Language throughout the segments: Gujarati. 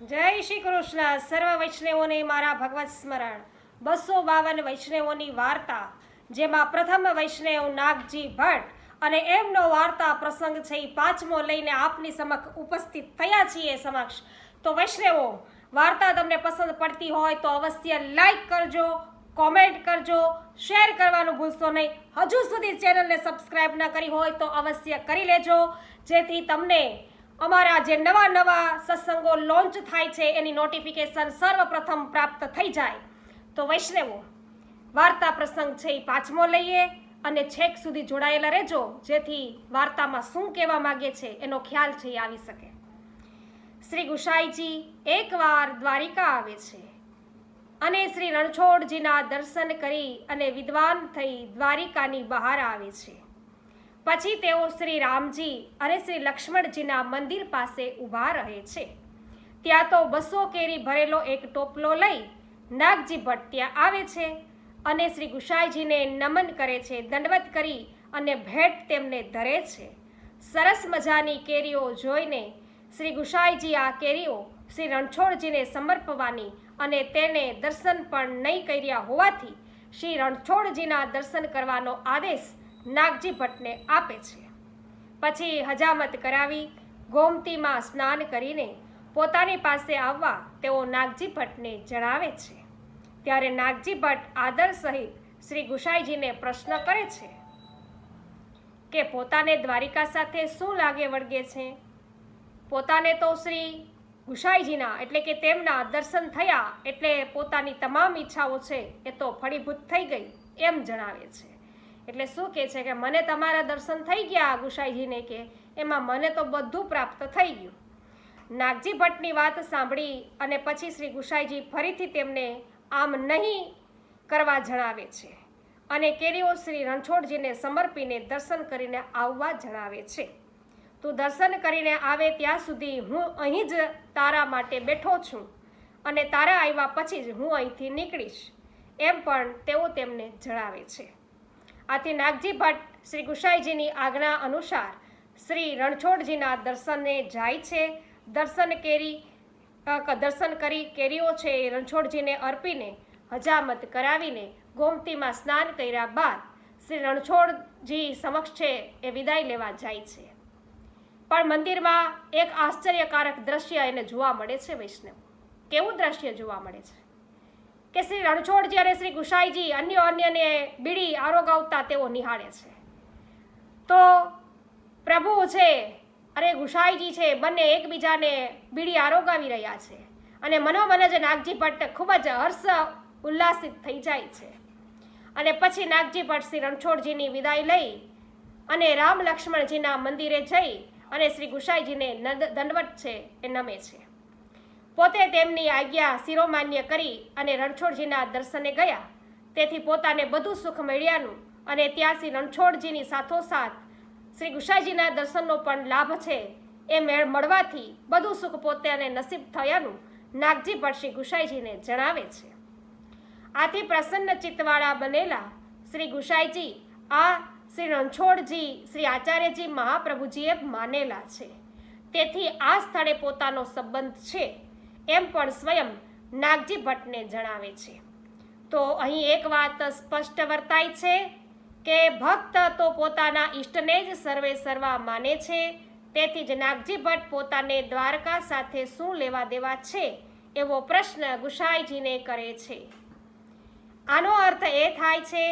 જય શ્રી કૃષ્ણ. સર્વ વૈષ્ણવોને મારા ભગવત સ્મરણ. બસો બાવન વૈષ્ણવોની વાર્તા, જેમાં પ્રથમ વૈષ્ણવ નાગજી ભટ્ટ અને એમનો વાર્તા પ્રસંગ છે એ પાંચમો લઈને આપની સમક્ષ ઉપસ્થિત થયા છીએ સમક્ષ. તો વૈષ્ણવો, વાર્તા તમને પસંદ પડતી હોય તો અવશ્ય લાઈક કરજો, કોમેન્ટ કરજો, શેર કરવાનું ભૂલશો નહીં. હજુ સુધી ચેનલને સબસ્ક્રાઈબ ન કરી હોય તો અવશ્ય કરી લેજો. જેથી તમને અમારા જે નવા નવા સત્સંગો લોન્ચ થાય છે, એની નોટિફિકેશન સર્વપ્રથમ પ્રાપ્ત થઈ જાય. તો વૈષ્ણવો, વાર્તા પ્રસંગ છે એ પાંચમો લઈએ અને છેક સુધી જોડાયેલા રહેજો, જેથી વાર્તામાં શું કહેવા માગે છે એનો ખ્યાલ છે એ આવી શકે. શ્રી ગુસાઈજી એકવાર દ્વારિકા આવે છે અને શ્રી રણછોડજીના દર્શન કરી અને વિદ્વાન થઈ દ્વારિકાની બહાર આવે છે. પછી તેઓ શ્રી રામજી અને શ્રી લક્ષ્મણજીના મંદિર પાસે ઊભા રહે છે. ત્યાં તો બસો કેરી ભરેલો એક ટોપલો લઈ નાગજી ભટ્ટ ત્યાં આવે છે અને શ્રી ગુસાઈજીને નમન કરે છે, દંડવત કરી અને ભેટ તેમને ધરે છે. સરસ મજાની કેરીઓ જોઈને શ્રી ગુસાઈજી આ કેરીઓ શ્રી રણછોડજીને સમર્પવાની અને તેને દર્શન પણ નહીં કર્યા હોવાથી શ્રી રણછોડજીના દર્શન કરવાનો આદેશ નાગજી ભટ્ટને આપે છે. પછી હજામત કરાવી ગોમતીમાં સ્નાન કરીને પોતાની પાસે આવવા તેઓ નાગજી ભટ્ટને જણાવે છે. ત્યારે નાગજી ભટ્ટ આદર સહિત શ્રી ગુસાઈજીને પ્રશ્ન કરે છે કે પોતાને દ્વારિકા સાથે શું લાગે વળગે છે? પોતાને તો શ્રી ગુસાઈજીના એટલે કે તેમના દર્શન થયા એટલે પોતાની તમામ ઈચ્છાઓ છે એ તો ફળીભૂત થઈ ગઈ એમ જણાવે છે. એટલે શું કહે છે કે મને તમારા દર્શન થઈ ગયા ગુસાઈજીને કે એમાં મને તો બધું પ્રાપ્ત થઈ ગયું. નાગજી ભટ્ટની વાત સાંભળી અને પછી શ્રી ગુસાઈજી ફરીથી તેમને આમ નહીં કરવા જણાવે છે અને કેરીઓ શ્રી રણછોડજીને સમર્પીને દર્શન કરીને આવવા જણાવે છે. તું દર્શન કરીને આવે ત્યાં સુધી હું અહીં જ તારા માટે બેઠો છું અને તારા આવ્યા પછી જ હું અહીંથી નીકળીશ. એમ પણ તેઓ તેમને જણાવે છે. આથી નાગજી ભટ્ટ શ્રી ગુસાઈજીની આજ્ઞા અનુસાર શ્રી રણછોડજીના દર્શને જાય છે. દર્શન કેરી દર્શન કરી કેરીઓ છે એ રણછોડજીને અર્પીને હજામત કરાવીને ગોમતીમાં સ્નાન કર્યા બાદ શ્રી રણછોડજી સમક્ષ છે એ વિદાય લેવા જાય છે. પણ મંદિરમાં એક આશ્ચર્યકારક દ્રશ્ય એને જોવા મળે છે વૈષ્ણવ. કેવું દ્રશ્ય જોવા મળે છે? કે શ્રી રણછોડજી અને શ્રી ગુસાઈજી અન્ય અન્યને બીડી આરોગાવતા તેઓ નિહાળે છે. તો પ્રભુ છે અને ગુસાઈજી છે, બંને એકબીજાને બીડી આરોગાવી રહ્યા છે અને મનોમન જ નાગજી ભટ્ટ ખૂબ જ હર્ષ ઉલ્લાસિત થઈ જાય છે. અને પછી નાગજી ભટ્ટ શ્રી રણછોડજીની વિદાય લઈ અને રામ લક્ષ્મણજીના મંદિરે જઈ અને શ્રી ગુસાઈજીને દંડવટ છે એ નમે છે. પોતે તેમની આજ્ઞા શિરોમાન્ય કરી અને રણછોડજીના દર્શને ગયા. તેથી પોતાને બધું સુખ મળ્યાનું અને ત્યાં શ્રી રણછોડજીની સાથોસાથ શ્રી ગુસાઈજીના દર્શનનો પણ લાભ છે. એ મેળ મળવાથી બધું સુખ પોતાને નસીબ થયાનું નાગજી પણ શ્રી ગુસાઈજીને જણાવે છે. આથી પ્રસન્ન ચિત્તવાળા બનેલા શ્રી ગુસાઈજી આ શ્રી રણછોડજી શ્રી આચાર્યજી મહાપ્રભુજીએ માનેલા છે. તેથી આ સ્થળે પોતાનો સંબંધ છે. એમ પણ સ્વયં નાગજી ભટ્ટને જણાવે છે. તો અહીં એક વાત સ્પષ્ટ વર્તાય છે કે ભક્ત તો પોતાના ઈષ્ટને જ સર્વે સર્વા માને છે, તેથી જ નાગજી ભટ્ટ પોતાને દ્વારકા સાથે શું લેવા દેવા છે એવો પ્રશ્ન ગુસાઈજીને કરે છે. આનો અર્થ એ થાય છે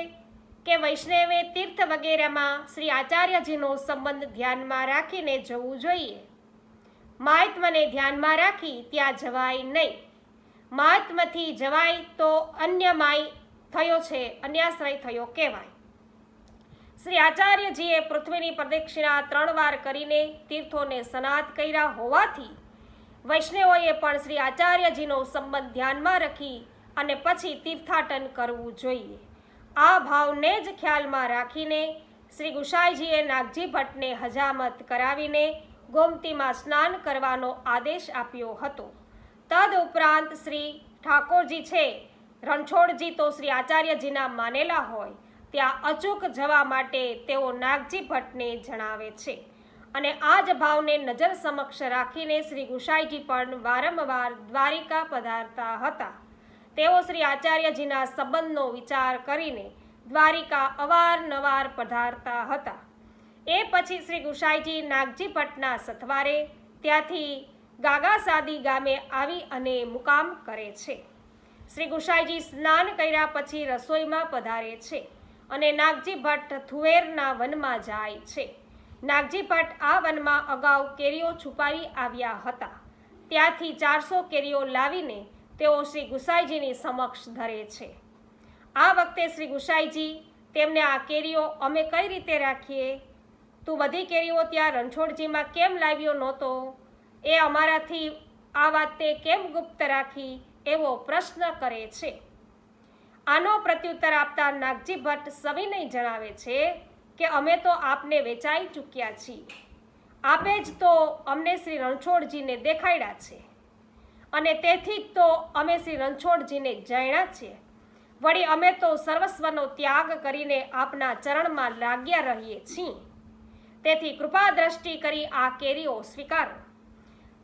કે વૈષ્ણવે તીર્થ વગેરેમાં શ્રી આચાર્યજીનો સંબંધ ધ્યાનમાં રાખીને જવું જોઈએ. મહાત્મને ધ્યાનમાં રાખી ત્યાં જવાય નહીં. મહાત્મથી જવાય તો અન્ય માય થયો છે, અન્યાશ્રય થયો કહેવાય. શ્રી આચાર્યજીએ પૃથ્વીની પ્રદક્ષિણા ત્રણ વાર કરીને તીર્થોને સનાત કર્યા હોવાથી વૈષ્ણવોએ પણ શ્રી આચાર્યજીનો સંબંધ ધ્યાનમાં રાખી અને પછી તીર્થાટન કરવું જોઈએ. આ ભાવને જ ખ્યાલમાં રાખીને શ્રી ગુસાઈજીએ નાગજી ભટ્ટને હજામત કરાવીને ગોમતીમાં સ્નાન કરવાનો આદેશ આપ્યો હતો. તદ ઉપરાંત શ્રી ઠાકોરજી છે, રણછોડજી તો શ્રી આચાર્યજીના માનેલા હોય, ત્યાં અચૂક જવા માટે તેઓ નાગજી ભટ્ટને જણાવે છે. અને આ જ ભાવને નજર સમક્ષ રાખીને શ્રી ગુસાઈજી પણ વારંવાર દ્વારિકા પધારતા હતા. તેઓ શ્રી આચાર્યજીના સંબંધનો વિચાર કરીને દ્વારિકા અવારનવાર પધારતા હતા. એ પછી શ્રી ગુસાઈજી નાગજી ભટ્ટના સથવારે ત્યાંથી ગાગાસાદી ગામે આવી અને મુકામ કરે છે. શ્રી ગુસાઈજી સ્નાન કર્યા પછી રસોઈમાં પધારે છે અને નાગજી ભટ્ટ થુવેરના વનમાં જાય છે. નાગજી ભટ્ટ આ વનમાં અગાઉ કેરીઓ છુપાવી આવ્યા હતા. ત્યાંથી ચારસો કેરીઓ લાવીને તેઓ શ્રી ગુસાઈજીની સમક્ષ ધરે છે. આ વખતે શ્રી ગુસાઈજી તેમને આ કેરીઓ અમે કઈ રીતે રાખીએ? તું બધી કેરીઓ ત્યાં રણછોડજીમાં કેમ લાવ્યો નહોતો? એ અમારાથી આ વાતે કેમ ગુપ્ત રાખી? એવો પ્રશ્ન કરે છે. આનો પ્રત્યુત્તર આપતા નાગજી ભટ્ટ સવિનય જણાવે છે કે અમે તો આપને વેચાઈ ચૂક્યા છીએ. આપે જ તો અમને શ્રી રણછોડજીને દેખાડ્યા છે. અને તેથી તો અમે શ્રી રણછોડજીને જાણ્યા છીએ. વળી અમે તો સર્વસ્વનો ત્યાગ કરીને આપના ચરણમાં લાગ્યા રહીએ છીએ. તેથી કૃપા દ્રષ્ટિ કરી આ કેરીઓ સ્વીકારો.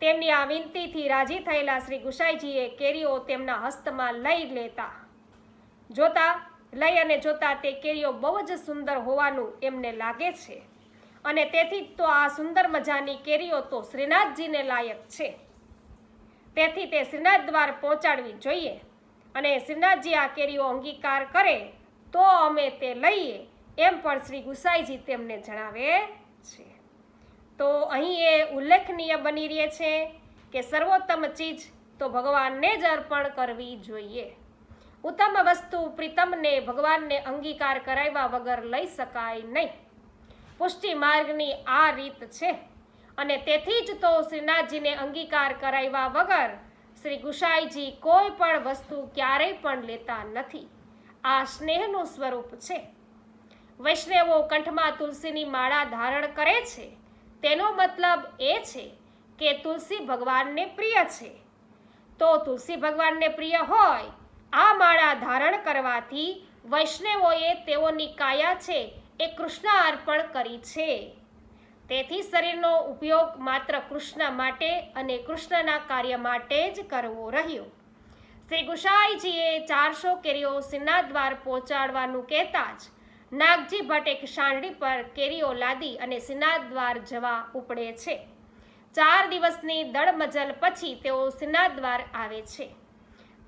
તેમની આ વિનંતીથી રાજી થયેલા શ્રી ગુસાઈજીએ કેરીઓ તેમના હસ્તમાં લઈ લેતા. જોતા, લઈ અને જોતા તે કેરીઓ બહુ જ સુંદર હોવાનું એમને લાગે છે. અને તેથી જ તો આ સુંદર મજાની કેરીઓ તો શ્રીનાથજીને લાયક છે. તેથી તે શ્રીનાથ દ્વાર પહોંચાડવી જોઈએ અને શ્રીનાથજી આ કેરીઓ અંગીકાર કરે તો અમે તે લઈએ, એમ પણ શ્રી ગુસાઈજી તેમને જણાવે છે. તો અહીં એ ઉલ્લેખનીય બની રહે છે કે સર્વોત્તમ ચીજ તો ભગવાનને જ અર્પણ કરવી જોઈએ. ઉત્તમ વસ્તુ પ્રીતમને ભગવાનને અંગીકાર કરાવ્યા વગર લઈ શકાય નહીં. પુષ્ટિ માર્ગની આ રીત છે. અને તેથી જ તો શ્રીનાથજીને અંગીકાર કરાવ્યા વગર શ્રી ગુસાઈજી કોઈ પણ વસ્તુ ક્યારેય પણ લેતા નથી. આ સ્નેહનું સ્વરૂપ છે. વૈષ્ણવો કંઠમાં તુલસીની માળા ધારણ કરે છે. તેનો મતલબ એ છે કે તુલસી ભગવાનને પ્રિય છે. તો તુલસી ભગવાનને પ્રિય હોય, આ માળા ધારણ કરવાથી વૈષ્ણવોએ તેઓની કાયા છે એ કૃષ્ણ અર્પણ કરી છે. તેથી શરીરનો ઉપયોગ માત્ર કૃષ્ણ માટે અને કૃષ્ણના કાર્ય માટે જ કરવો રહ્યો. શ્રી ગુસાઈજીએ ચારસો કેરીઓ સિન્ના દ્વાર પહોંચાડવાનું કહેતા જ નાગજી ભટ્ટ એક શાંડી પર કેરીઓ લાદી અને સિનાદ્વાર જવા ઉપડે છે. ચાર દિવસની દળમજલ પછી તેઓ સિનાદ્વાર આવે છે.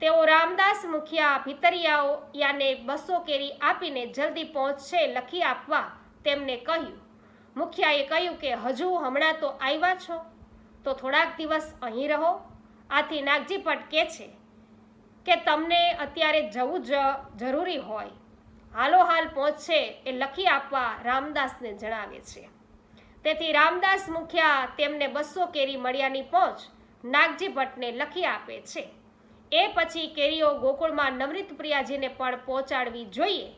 તેઓ રામદાસ મુખિયા ભીતરિયાઓ યાને બસો કેરી આપીને જલ્દી પહોંચશે લખી આપવા તેમને કહ્યું. મુખિયાએ કહ્યું કે, હજુ હમણાં તો આવ્યા છો? તો થોડાક દિવસ અહીં રહો. આથી નાગજી ભટ્ટ કહે છે કે, તમને અત્યારે જવું જ જરૂરી હોય. હાલો હાલ પહોંચશે એ લખી આપવા રામદાસને જણાવે છે. તેથી રામદાસ મુખિયા તેમને બસો કેરી મળ્યાની પહોંચ નાગજી ભટ્ટને લખી આપે છે. એ પછી કેરીઓ ગોકુળમાં નવરીત પ્રિયાજીને પણ પહોંચાડવી જોઈએ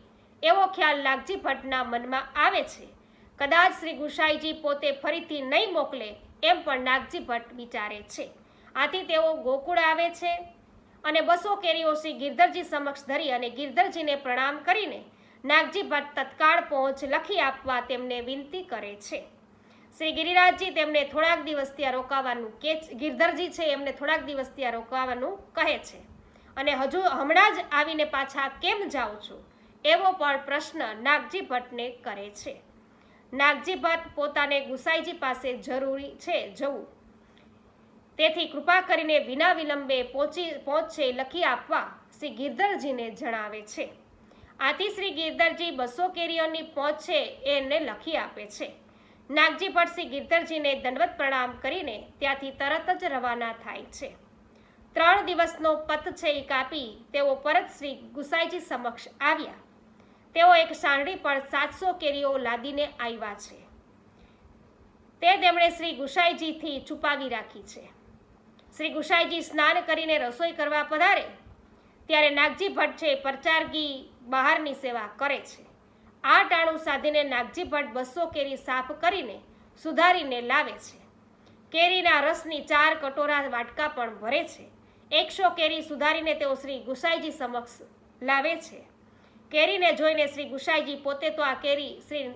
એવો ખ્યાલ નાગજી ભટ્ટના મનમાં આવે છે. કદાચ શ્રી ગુસાઈજી પોતે ફરીથી નહીં મોકલે એમ પણ નાગજી ભટ્ટ વિચારે છે. આથી તેઓ ગોકુળ આવે છે અને બસો કેરીઓ શ્રી ગિરધરજી સમક્ષ ધરી અને ગિરધરજીને પ્રણામ કરીને નાગજી ભટ્ટ તત્કાળ પહોંચ લખી આપવા તેમને વિનંતી કરે છે. શ્રી ગિરિરાજજી તેમને થોડાક દિવસ ત્યાં રોકાવાનું કે ગિરધરજી છે એમને થોડાક દિવસ ત્યાં રોકાવાનું કહે છે. અને હજુ હમણાં જ આવીને પાછા કેમ જાઉં છું? એવો પણ પ્રશ્ન નાગજી ભટ્ટને કરે છે. નાગજી ભટ્ટ પોતાને ગુસાઈજી પાસે જરૂરી છે જવું. તેથી કૃપા કરીને વિના વિલંબે પહોંચી પહોંચશે લખી આપવા શ્રી ગિરધરજીને જણાવે છે. આથી શ્રી ગિરધરજી બસો કેરીઓની પહોંચ છે એને લખી આપે છે. નાગજી પર શ્રી ગિરધરજીને દંડવત પ્રણામ કરીને ત્યાંથી તરત જ રવાના થાય છે. ત્રણ દિવસનો પથ છે એ કાપી તેઓ પરત શ્રી ગુસાઈજી સમક્ષ આવ્યા. તેઓ એક સાંડી પર સાતસો કેરીઓ લાદીને આવ્યા છે. તે તેમણે શ્રી ગુસાઈજીથી છુપાવી રાખી છે. શ્રી ગુસાઈજી સ્નાન કરીને રસોઈ કરવા પધારે, ત્યારે નાગજી ભટ્ટ છે પરચારગી બહારની સેવા કરે છે. આ ટાણું સાધીને નાગજી ભટ્ટ બસો કેરી સાફ કરીને સુધારીને લાવે છે. કેરીના રસની ચાર કટોરા વાટકા પણ ભરે છે. એકસો કેરી સુધારીને તેઓ શ્રી ગુસાઈજી સમક્ષ લાવે છે. કેરીને જોઈને શ્રી ગુસાઈજી પોતે તો આ કેરી શ્રી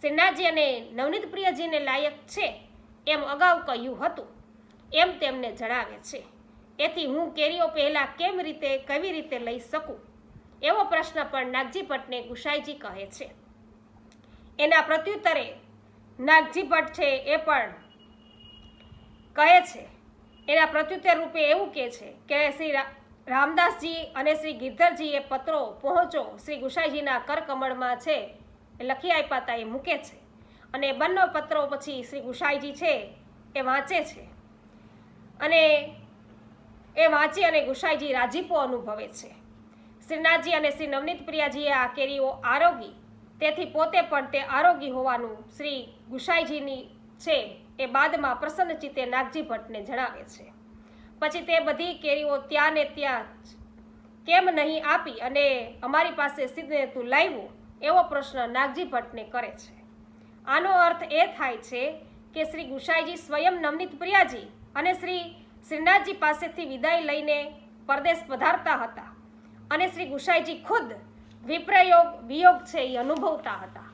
શ્રીનાથજી અને નવનીત પ્રિયજીને લાયક છે એમ અગાઉ કહ્યું હતું. એમ તેમને જણાવે છે. એથી હું કેરીઓ પહેલાં કેમ રીતે, કેવી રીતે લઈ શકું? એવો પ્રશ્ન પણ નાગજી ભટ્ટને ગુસાઈજી કહે છે. એના પ્રત્યુત્તરે નાગજી ભટ્ટ છે એ પણ કહે છે. એના પ્રત્યુત્તર રૂપે એવું કહે છે કે શ્રી રામદાસજી અને શ્રી ગિરધરજીએ પત્રો પહોંચો શ્રી ગુસાઈજીના કરકમળમાં છે લખી આપ્યા હતા એ મૂકે છે. અને બંને પત્રો પછી શ્રી ગુસાઈજી છે એ વાંચે છે. અને એ વાંચી અને ગુસાઈજી રાજીપો અનુભવે છે. શ્રીનાથજી અને શ્રી નવનીત પ્રિયાજીએ આ કેરીઓ આરોગી, તેથી પોતે પણ તે આરોગી હોવાનું શ્રી ગુસાઈજીની છે એ બાદમાં પ્રસન્ન ચિત્તે નાગજી ભટ્ટને જણાવે છે. પછી તે બધી કેરીઓ ત્યાં ને ત્યાં કેમ નહીં આપી અને અમારી પાસે સિદ્ધને તું લાવ્યું, એવો પ્રશ્ન નાગજી ભટ્ટને કરે છે. આનો અર્થ એ થાય છે કે શ્રી ગુસાઈજી સ્વયં નવનીત પ્રિયાજી અને શ્રી શ્રીનાથજી પાસેથી વિદાય લઈને પરદેશ પધારતા હતા. અને શ્રી ગુસાઈજી ખુદ વિપ્રયોગ, વિયોગ છે એ અનુભવતા હતા.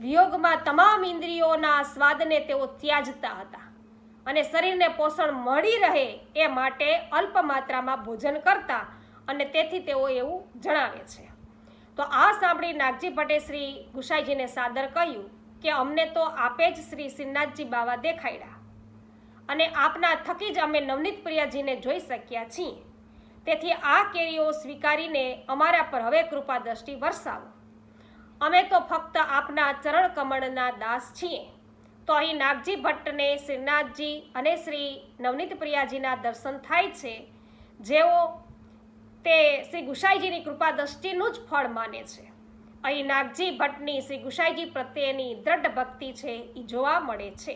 વિયોગમાં તમામ ઇન્દ્રિયોના સ્વાદને તેઓ ત્યાજતા હતા. અને શરીરને પોષણ મળી રહે એ માટે અલ્પ માત્રામાં ભોજન કરતા અને તેથી તેઓ એવું જણાવે છે. તો આ સાંભળી નાગજી ભટ્ટે શ્રી ગુસાઈજીને સાદર કહ્યું કે અમને તો આપે જ શ્રી શ્રીનાથજી બાવા દેખાડ્યા. અને આપના થકી જ અમે નવનીત પ્રિયાજીને જોઈ શક્યા છીએ. તેથી આ કેરીઓ સ્વીકારીને અમારા પર હવે કૃપા દ્રષ્ટિ વરસાવો. અમે તો ફક્ત આપના ચરણ કમળના દાસ છીએ. તો અહીં નાગજી ભટ્ટને, શ્રીનાથજી અને શ્રી નવનીત પ્રિયાજીના દર્શન થાય છે. જેઓ તે શ્રી ગુસાઈજીની કૃપા દ્રષ્ટિનું જ ફળ માને છે. અહીં નાગજી ભટ્ટની શ્રી ગુસાઈજી પ્રત્યેની દ્રઢ ભક્તિ છે, એ જોવા મળે છે.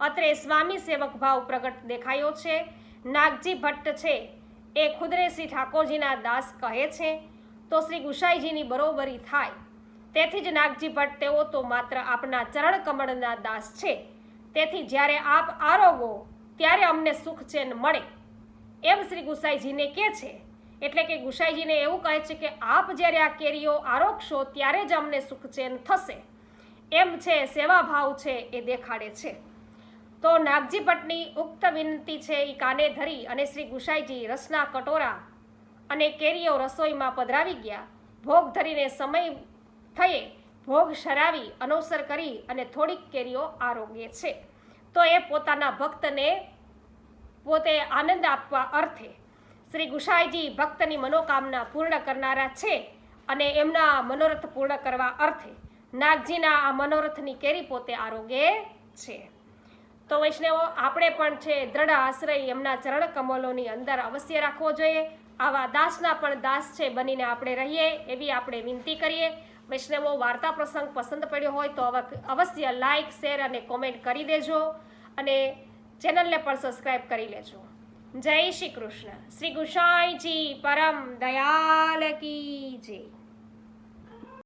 અત્રે સ્વામી સેવક ભાવ પ્રગટ દેખાયો છે. નાગજી ભટ્ટ છે. એ ખુદરે શ્રી ઠાકોરજીના દાસ કહે છે. તો શ્રી ગુસાઈજીની બરોબરી થાય. તેથી જ નાગજી ભટ્ટ તેઓ તો માત્ર આપના ચરણ કમળના દાસ છે. તેથી જ્યારે આપ આરોગો, ત્યારે અમને સુખ ચેન મળે. એમ શ્રી ગુસાઈજીને કહે છે. એટલે કે ગુસાઈજીને એવું કહે છે કે આપ જ્યારે આ કેરીઓ આરોગશો, ત્યારે જ અમને સુખ ચેન થશે. એમ છે, સેવા ભાવ છે, એ દેખાડે છે. તો નાગજી ભટ્ટની ઉક્ત વિનંતી છે એ કાને ધરી અને શ્રી ગુસાઈજી રસના કટોરા અને કેરીઓ રસોઈમાં પધરાવી ગયા. ભોગ ધરીને સમય થયે ભોગ શરાવી અનોસર કરી અને થોડીક કેરીઓ આરોગ્ય છે. તો એ પોતાના ભક્તને પોતે આનંદ આપવા અર્થે શ્રી ગુસાઈજી ભક્તની મનોકામના પૂર્ણ કરનારા છે અને એમના મનોરથ પૂર્ણ કરવા અર્થે નાગજીના આ મનોરથની કેરી પોતે આરોગ્ય છે. તો વૈષ્ણવો, આપણે પણ છે દ્રઢ આશ્રય એમના ચરણ કમલોની અંદર અવશ્ય રાખવો જોઈએ. આવા દાસના પણ દાસ છે બનીને આપણે રહીએ એવી આપણે વિનંતી કરીએ. વૈષ્ણવો, વાર્તા પ્રસંગ પસંદ પડ્યો હોય તો અવશ્ય લાઇક શેર અને કોમેન્ટ કરી દેજો અને ચેનલને પણ સબસ્ક્રાઈબ કરી લેજો. જય શ્રી કૃષ્ણ. શ્રી ગુસાઈજી પરમ દયાલ કી જય.